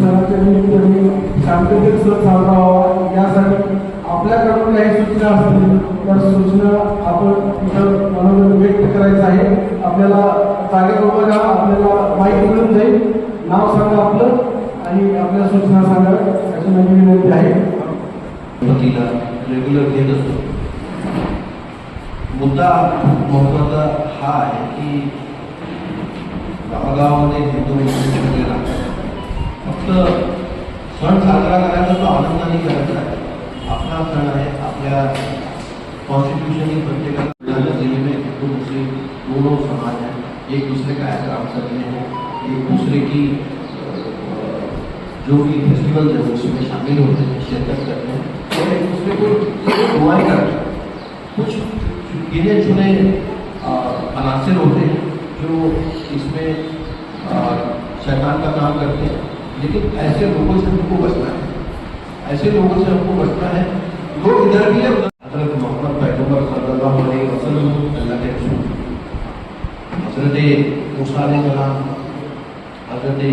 شام سرکی شانت ہوا اپنے کام سوچنا سوچنا ایک دوسرے کا احترام کرنے میں شامل ہوتے ہیں، شرکت کرتے ہیں۔ کچھ گنے چاہیے عناصر ہوتے ہیں جو اس میں شیطان کا کام کرتے ہیں۔ لیکن ایسے لوگوں سے ہم کو بچنا ہے۔ ایسے لوگوں سے ہم کو بچنا ہے۔ لوگ ادھر بھی ہے حضرت محمد پیغمبر صلی اللہ علیہ وسلم، اللہ کے رسول۔ حضرت موسیٰ علیہ السلام، حضرت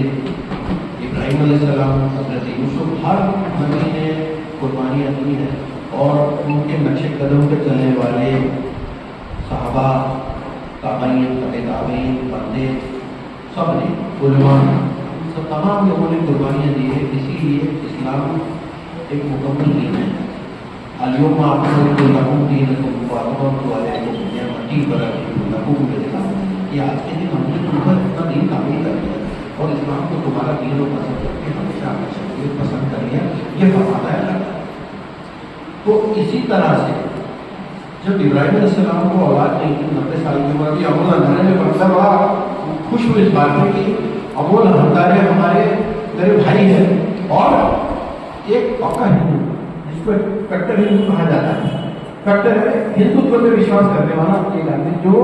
ابراہیم علیہ السلام، حضرت یوسف، ہر نبی نے قربانی دی ہیں اور ان کے نقش قدم پہ چلنے والے صحابہ قارئین فتح پردے سب نے علماء سب تمام لوگوں نے قربانیاں دی ہیں اسی لیے اسلام ایک مکمل دین ہے۔ اليوم أكملت لكم دينكم وأتممت عليكم نعمتي ورضيت لكم الإسلام یہ آج کے دن ہم نے تم اتنا دین کافی کر دیا اور اسلام کو تمہارا دین و پسند کر کے ہمیشہ ہمیشہ پسند کر لیا۔ یہ فرماتا ہے تو اسی طرح سے جب ابراہیم علیہ السلام کو اولاد نہیں تھی نبے سال کی عمر کی ابو الحمد میں مقصد ہوا خوش ہوئے اس بات پہ کہ ابو الحمد ہمارے میرے بھائی ہیں اور ایک پکا ہندو جس کو کٹر ہندو کہا جاتا ہے کٹر ہندو پر وشواس کرنے والا ایک آدمی جو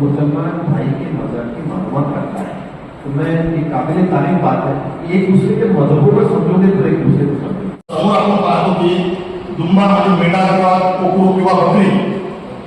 مسلمان بھائی کے مذہب کی معلومات کرتا ہے تو میں یہ قابل تعلیم بات ہے ایک دوسرے کے مذہبوں کو سمجھو گے تو ایک دوسرے کو سمجھو اور بات ہوتی دمبا جو میڈا کے بعد کوکرو کے بعد بکری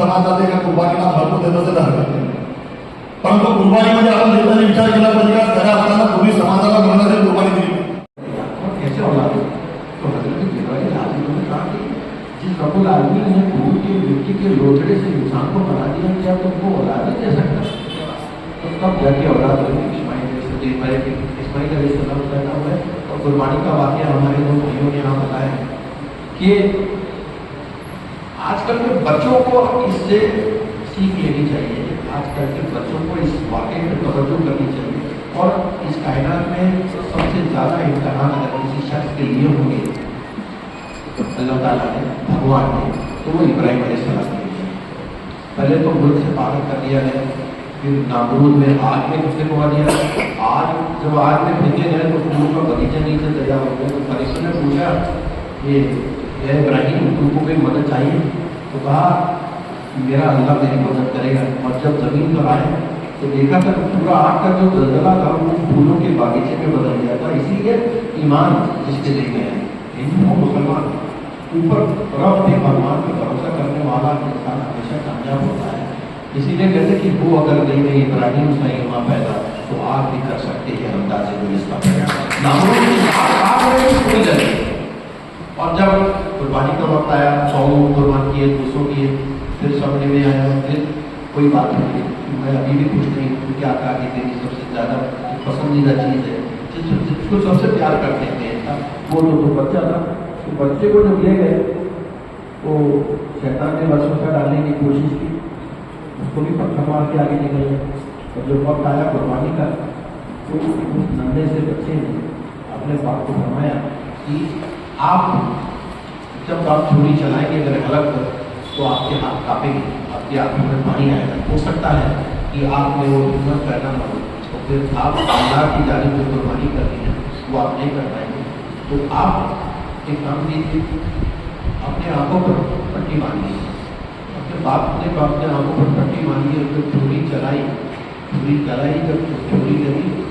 سماج جاتے کا قربانی کا بھرپور دیتا سے ڈر گئے پرنتو قربانی مجھے آپ دیتا نہیں بچار کلا پر دیگا سہرہ آتا نا پوری سماج جاتا مرنا سے قربانی دیتا جس قبول آدمی نے پوری کے ویٹی کے لوٹڑے سے انسان کو بنا دیا کیا تو وہ اولاد نہیں دے سکتا تو تب گھر کے اولاد ہوئی اسماعیل صدیق بھائی کے اسماعیل علیہ السلام کل کے بچوں کو اس سے سیکھ لینی چاہیے آج کل کے بچوں کو اس واقعے میں توجہ کرنی چاہیے۔ اور اس کائنات میں سب سے زیادہ امتحان اگر کسی شخص کے لیے ہوں گے، اللہ تعالیٰ نے، بھگوان نے، تو وہ ابراہیم علیہ السلام کے پہلے تو ملک سے باہر کر دیا ہے، پھر نامرود میں آگ میں کسے کو دیا آج جب آگ میں پھینکے گئے تو پھول کا بغیچہ نیچے تیار ہو گیا۔ تو فرشتے نے پوچھا، یہ ابراہیم، تم کو کوئی مدد چاہیے؟ تو کہا میرا اللہ میری مدد کرے گا۔ اور جب زمین پر آئے تو دیکھا تھا پورا آگ کا جو زلزلہ تھا، وہ پھولوں کے باغیچے میں بدل گیا تھا۔ اسی لیے ایمان جس کے لے گئے ہندو مسلمان اوپر رب کے بھگوان پہ بھروسہ کرنے والا انسان ہمیشہ کامیاب ہوتا ہے۔ اسی لیے کہتے کہ وہ اگر نہیں نہیں، ابراہیم سے نہیں وہاں پیدا، تو آپ بھی کر سکتے ہیں اندازے کو اس کا۔ پیدا اور جب قربانی کا وقت آیا سو قربان کیے دو سو کیے، پھر سمجھ میں آیا، پھر کوئی بات نہیں میں ابھی بھی خوش نہیں ہوں کہ کہا کہ تیری سب سے زیادہ پسندیدہ چیز ہے۔ جس جس کو سب سے پیار کرتے ہیں۔ وہ تو جو بچہ تھا۔ تو بچے کو جب لے گئے، تو شیطان نے بس وسوسہ ڈالنے کی کوشش کی۔ اس کو بھی پکا مار کے آگے نکل گیا اور جو وقت آیا قربانی کا، تو اس نندے سے بچے نے اپنے باپ کو فرمایا کہ آپ جب آپ چھوڑی چلائیں گے اگر غلط ہو تو آپ کے ہاتھ کاپیں گے، آپ کے ہاتھ میں پانی آئے گا۔ ہو سکتا ہے کہ آپ نے وہ حکومت پیدا نہ ہو تو پھر آپ اللہ کی جانب جو قربانی کرنی ہے، وہ آپ نہیں کر پائیں گے۔ تو آپ ایک کام دیجیے اپنے آنکھوں پر پٹی باندھیے اپنے باپ نے اپنے آنکھوں پر پٹی باندھی اور پھر چھوڑی چلائی چھری چلائی، جب چھوڑی لگی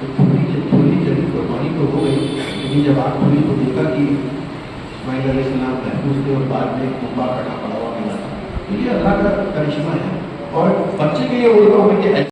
تو چھوڑی چھوڑی جلی قربانی تو ہو گئی۔ لیکن جب آپ چھوڑی کو دیکھا کہ اسماعیل علیہ السلام محفوظ تھے اور بعد میں کٹا پڑا ہوا ملا تو یہ اللہ کا کرشمہ ہے۔ اور بچے کے لیے وہ ہمیں کہ